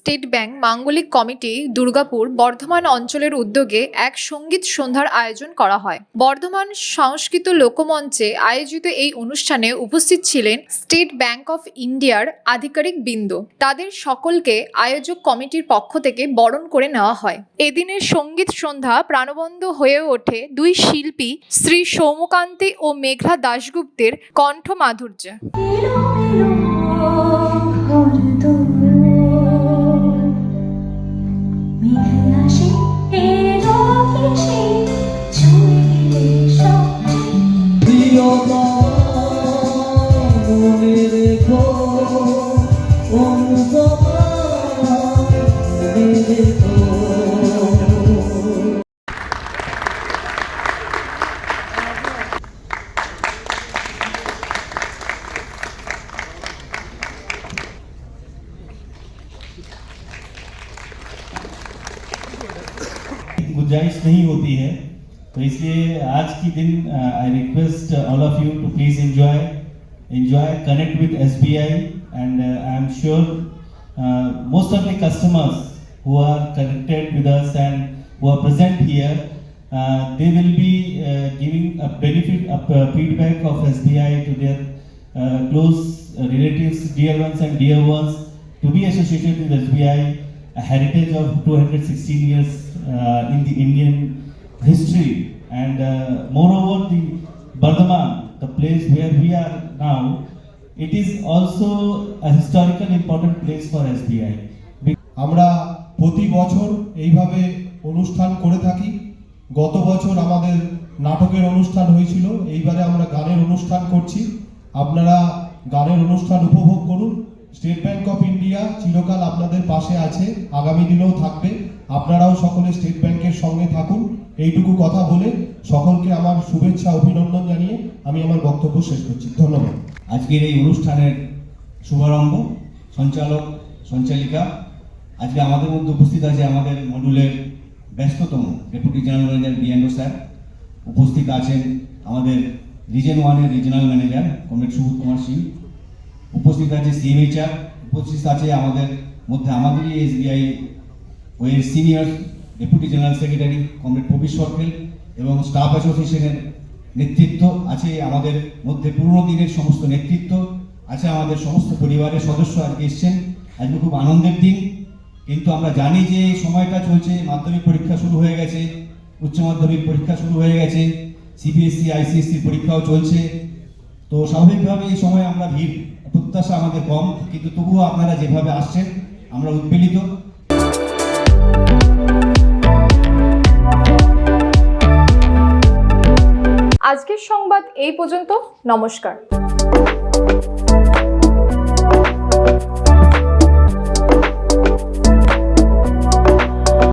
State bank মাঙ্গলিক committee Durgapur Bardhaman অঞ্চলের উদ্যোগে এক সংগীত সন্ধ্যার আয়োজন করা হয়। বর্ধমান সংস্কৃত লোকমঞ্চে আয়োজিত এই অনুষ্ঠানে উপস্থিত ছিলেন স্টেট ব্যাংক অফ ইন্ডিয়ার আধিকারিক বৃন্দ। তাদের সকলকে আয়োজক কমিটির পক্ষ থেকে বরণ করে নেওয়া হয়। এদিনের সংগীত সন্ধ্যা প্রাণবন্ধ হয়ে ওঠে দুই শিল্পী শ্রী সৌমকান্তি ও মেঘলা দাশগুপ্তের কণ্ঠ মাধুর্যে गुंजाइश नहीं होती है तो इसलिए आज की दिन I request all of you to please enjoy enjoy connect with S B I and I am sure most of the customers who are connected with us and who are present here they will be giving a benefit feedback of S B I to their close relative dear ones and dear ones to be associated with S B I a heritage of 216 years uh, in the Indian history. And uh, moreover, the Bardhaman, the place where we are now, it is also a historical important place for SBI. আমরা প্রতি বছর এইভাবে অনুষ্ঠান করে থাকি গত বছর আমাদের নাটকের অনুষ্ঠান হয়েছিল এইবারে আমরা গানের অনুষ্ঠান করছি আপনারা গানের অনুষ্ঠান উপভোগ করুন স্টেট ইন্ডিয়া চিরকাল আপনাদের পাশে আছে, আগামী দিনেও থাকবে। আপনারাও সকলে স্টেট ব্যাংকের সঙ্গে থাকুন। এইটুকু কথা বলে সকলকে আমার শুভেচ্ছা, অভিনন্দন জানিয়ে আমি আমার বক্তব্য শেষ করছি। ধন্যবাদ। আজকের এই অনুষ্ঠানের শুভারম্ভ, সঞ্চালক, সঞ্চালিকা, আজকে আমাদের মধ্যে উপস্থিত আছে আমাদের মডুলের ব্যস্ততম deputy general manager BNO sir. উপস্থিত আছেন আমাদের রিজন ওয়ানের regional manager, comrade Subodh Kumar Singh. উপস্থিত আছে সিএমএইচআর উপস্থিত আছে, আমাদের মধ্যে আমাদেরই SBI ওয়ের senior deputy general secretary comrade Prabir Sarkel এবং স্টাফ অ্যাসোসিয়েশনের নেতৃত্ব আছে আমাদের মধ্যে। পুরনো দিনের সমস্ত নেতৃত্ব আছে আমাদের সমস্ত পরিবারের সদস্য আজকে এসছেন। আজকে খুব আনন্দের দিন। কিন্তু আমরা জানি যে এই সময়টা চলছে, মাধ্যমিক পরীক্ষা শুরু হয়ে গেছে, উচ্চ মাধ্যমিক পরীক্ষা শুরু হয়ে গেছে সিবিএসসি আইসিএসসি পরীক্ষাও চলছে। তো স্বাভাবিকভাবে এই সময় আমরা ভিড়। প্রত্যাশা আমাদের কম, কিন্তু তবুও আপনারা যেভাবে আসছেন, আমরা উদ্বেলিত আজকের সংবাদ এই পর্যন্ত। নমস্কার।